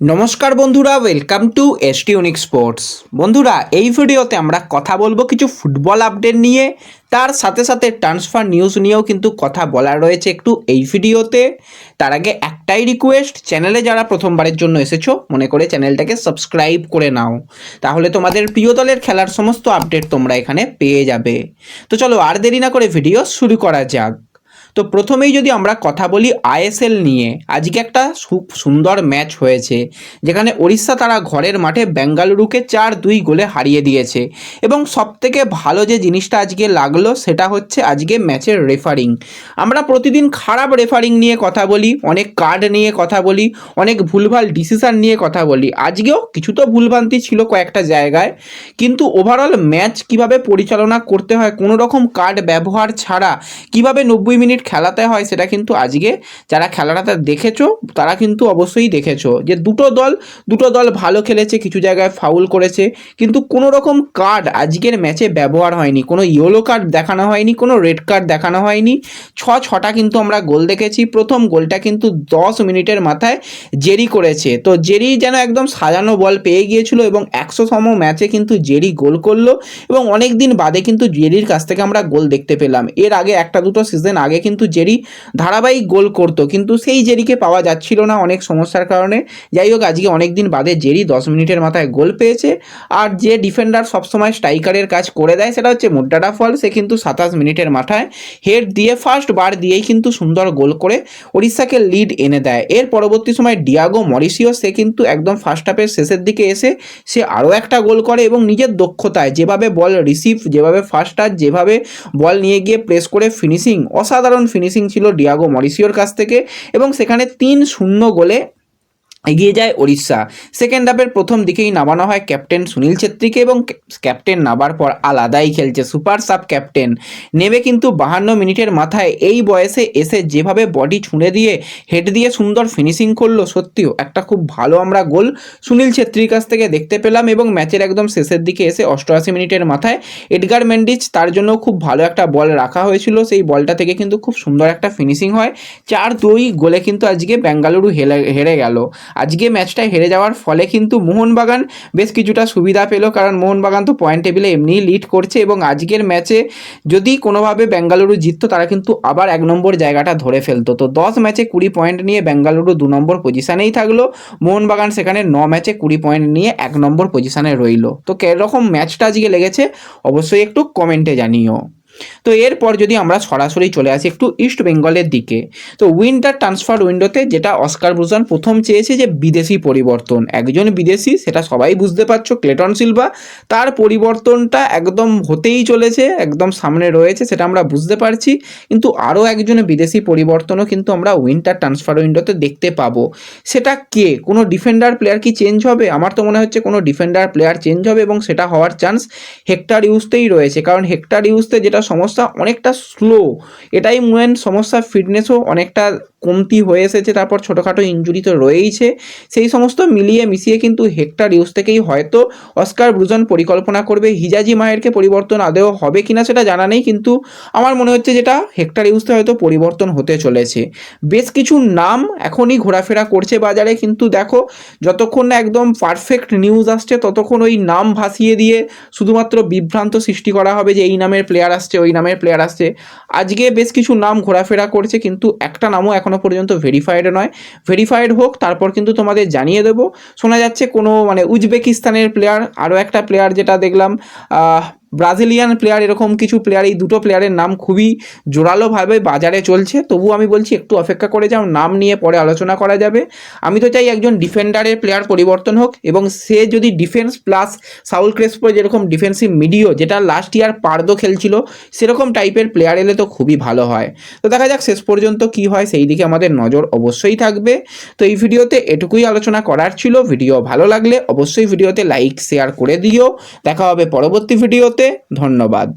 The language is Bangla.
নমস্কার বন্ধুরা welcome to S T unique sports বন্ধুরা, এই ভিডিওতে আমরা কথা বলব কিছু ফুটবল আপডেট নিয়ে। তার সাথে সাথে ট্রান্সফার নিউজ নিয়েও কিন্তু কথা বলা রয়েছে একটু এই ভিডিওতে। তার আগে একটাই রিকোয়েস্ট চ্যানেলে যারা প্রথমবারের জন্য এসেছ, মনে করে চ্যানেলটাকে সাবস্ক্রাইব করে নাও। তাহলে তোমাদের প্রিয় দলের খেলার সমস্ত আপডেট তোমরা এখানে পেয়ে যাবে। তো চলো আর দেরি না করে ভিডিও শুরু করা যাক। তো প্রথমেই যদি আমরা কথা বলি আইএসএল নিয়ে, আজকে একটা খুব সুন্দর ম্যাচ হয়েছে, যেখানে ওড়িশা তারা ঘরের মাঠে বেঙ্গালুরুকে চার দুই গোলে হারিয়ে দিয়েছে। এবং সবথেকে ভালো যে জিনিসটা আজকে লাগল, সেটা হচ্ছে আজকে ম্যাচের রেফারিং। আমরা প্রতিদিন খারাপ রেফারিং নিয়ে কথা বলি, অনেক কার্ড নিয়ে কথা বলি, অনেক ভুলভাল ডিসিশান নিয়ে কথা বলি। আজকেও কিছু তো ভুলভ্রান্তি ছিল কয়েকটা জায়গায়, কিন্তু ওভারঅল ম্যাচ কীভাবে পরিচালনা করতে হয় কোনো রকম কার্ড ব্যবহার ছাড়া, কীভাবে নব্বই মিনিট খেলাতে হয়, সেটা কিন্তু আজকে যারা খেলাটা দেখেছ, তারা কিন্তু অবশ্যই দেখেছ যে দুটো দল দুটো দল ভালো খেলেছে, কিছু জায়গায় ফাউল করেছে, কিন্তু কোনো রকম কার্ড আজকের ম্যাচে ব্যবহার হয়নি। কোনো ইয়েলো কার্ড দেখানো হয়নি, কোনো রেড কার্ড দেখানো হয়নি। ছ, ছটা কিন্তু আমরা গোল দেখেছি, প্রথম গোলটা কিন্তু দশ মিনিটের মাথায় জেরি করেছে। তো জেরি যেন একদম সাজানো বল পেয়ে গিয়েছিল এবং একশো সম ম্যাচে কিন্তু জেরি গোল করল এবং অনেক দিন বাদে কিন্তু জেরির কাছ থেকে আমরা গোল দেখতে পেলাম। এর আগে একটা দুটো সিজন আগে কিন্তু জেরি ধারাবাহিক গোল করতো। কিন্তু সেই জেরিকে পাওয়া যাচ্ছিল না অনেক সমস্যার কারণে। যাই হোক, আজকে অনেক দিন বাদে জেরি দশ মিনিটের মাথায় গোল পেয়েছে। আর যে ডিফেন্ডার সবসময় স্ট্রাইকারের কাজ করে দেয় সেটা হচ্ছে মুড্ডাডা ফল। সে কিন্তু সাতাশ মিনিটের মাথায় হেড দিয়ে ফার্স্ট বার দিয়েই কিন্তু সুন্দর গোল করে ওড়িশাকে লিড এনে দেয়। এর পরবর্তী সময় ডিয়াগো মরিসিও, সে কিন্তু একদম ফার্স্ট হাফের শেষের দিকে এসে সে আরও একটা গোল করে এবং নিজের দক্ষতায় যেভাবে বল রিসিভ যেভাবে ফার্স্ট টাচ যেভাবে বল নিয়ে গিয়ে প্রেস করে ফিনিশিং অসাধারণ ফিনিশিং ছিল ডিয়াগো মরিসিওর কাছ থেকে এবং সেখানে তিন শূন্য গোলে এগিয়ে যায় ওড়িশা। সেকেন্ড হাফের প্রথম দিকেই নামানো হয় ক্যাপ্টেন সুনীল ছেত্রীকে এবং ক্যাপ্টেন নামার পর আলাদাই খেলছে সুপার সাব ক্যাপ্টেন নেমে কিন্তু বাহান্ন মিনিটের মাথায় এই বয়সে এসে যেভাবে বডি ছুঁড়ে দিয়ে হেড দিয়ে সুন্দর ফিনিশিং করল, সত্যিও একটা খুব ভালো আমরা গোল সুনীল ছেত্রীর কাছ থেকে দেখতে পেলাম এবং ম্যাচের একদম শেষের দিকে এসে অষ্টআশি মিনিটের মাথায় এডগার মেন্ডিচ, তার জন্য খুব ভালো একটা বল রাখা হয়েছিল। সেই বলটা থেকে কিন্তু খুব সুন্দর একটা ফিনিশিং হয়। চার দুই গোলে কিন্তু আজকে বেঙ্গালুরু হেরে হেরে গেল। আজকে ম্যাচটা হেরে যাওয়ার ফলে কিন্তু মোহনবাগান বেশ কিছুটা সুবিধা পেল, কারণ মোহনবাগান তো পয়েন্ট টেবিলে এমনিই লিড করছে এবং আজকের ম্যাচে যদি কোনোভাবে বেঙ্গালুরু জিততো, তারা কিন্তু আবার এক নম্বর জায়গাটা ধরে ফেলতো। তো দশ ম্যাচে কুড়ি পয়েন্ট নিয়ে বেঙ্গালুরু দু নম্বর পজিশানেই থাকল, মোহনবাগান সেখানে ন ম্যাচে কুড়ি পয়েন্ট নিয়ে এক নম্বর পজিশানে রইল। তো কীরকম ম্যাচটা আজকে লেগেছে, অবশ্যই একটু কমেন্টে জানিও। তো এরপর যদি আমরা সরাসরি চলে আসি একটু ইস্ট বেঙ্গলের দিকে, তো উইন্টার ট্রান্সফার উইন্ডোতে যেটা অস্কার ব্রুজন প্রথম চেয়েছে যে বিদেশি পরিবর্তন, একজন বিদেশি সেটা সবাই বুঝতে পারছ ক্লেটন সিলভা তার পরিবর্তনটা একদম হতেই চলেছে, একদম সামনে রয়েছে সেটা আমরা বুঝতে পারছি, কিন্তু আরও একজন বিদেশি পরিবর্তনও কিন্তু আমরা উইন্টার ট্রান্সফার উইন্ডোতে দেখতে পাবো। সেটা কে? কোনো ডিফেন্ডার প্লেয়ার কি চেঞ্জ হবে? আমার তো মনে হচ্ছে কোনো ডিফেন্ডার প্লেয়ার চেঞ্জ হবে এবং সেটা হওয়ার চান্স হেক্টার ইউজতেই রয়েছে, কারণ হেক্টার ইউজতে যেটা সমস্যা অনেকটা স্লো এটাই মেন সমস্যা ফিটনেসও অনেকটা কমতি হয়ে এসেছে, তারপর ছোটোখাটো ইঞ্জুরি তো রয়েইছে। সেই সমস্ত মিলিয়ে মিশিয়ে কিন্তু হেক্টার ইউজ থেকেই হয়তো অস্কার ব্রুজন পরিকল্পনা করবে। হিজাজি মায়েরকে পরিবর্তন আদেও হবে কিনা সেটা জানা নেই, কিন্তু আমার মনে হচ্ছে যেটা হেক্টার ইউজতে হয়তো পরিবর্তন হতে চলেছে। বেশ কিছু নাম এখনই ঘোরাফেরা করছে বাজারে, কিন্তু দেখো যতক্ষণ না একদম পারফেক্ট নিউজ আসছে, ততক্ষণ ওই নাম ভাসিয়ে দিয়ে শুধুমাত্র বিভ্রান্ত সৃষ্টি করা হবে যে এই নামের প্লেয়ার আসছে ওই নামের প্লেয়ার আসছে আজকে বেশ কিছু নাম ঘোরাফেরা করছে, কিন্তু একটা নামও এখনও পর্যন্ত ভেরিফাইড নয়। ভেরিফাইড হোক, তারপর কিন্তু তোমাদের জানিয়ে দেবো। শোনা যাচ্ছে কোনো মানে উজবেকিস্তানের প্লেয়ার আরও একটা প্লেয়ার যেটা দেখলাম ব্রাজিলিয়ান প্লেয়ার এরকম কিছু প্লেয়ার এই দুটো প্লেয়ারের নাম খুবই জোরালোভাবে বাজারে চলছে। তবু আমি বলছি, একটু অপেক্ষা করে যাও, নাম নিয়ে পরে আলোচনা করা যাবে। আমি তো চাই একজন ডিফেন্ডারের প্লেয়ার পরিবর্তন হোক এবং সে যদি ডিফেন্স প্লাস সাউল ক্রেসপো যেরকম ডিফেন্সিভ মিডিও যেটা লাস্ট ইয়ার পার্দো খেলছিল, সেরকম টাইপের প্লেয়ার এলে তো খুবই ভালো হয়। তো দেখা যাক শেষ পর্যন্ত কি হয়, সেই দিকে আমাদের নজর অবশ্যই থাকবে। তো এই ভিডিওতে এটুকুই আলোচনা করার ছিল। ভিডিও ভালো লাগলে অবশ্যই ভিডিওতে লাইক শেয়ার করে দিও। দেখা হবে পরবর্তী ভিডিওতে ধন্যবাদ।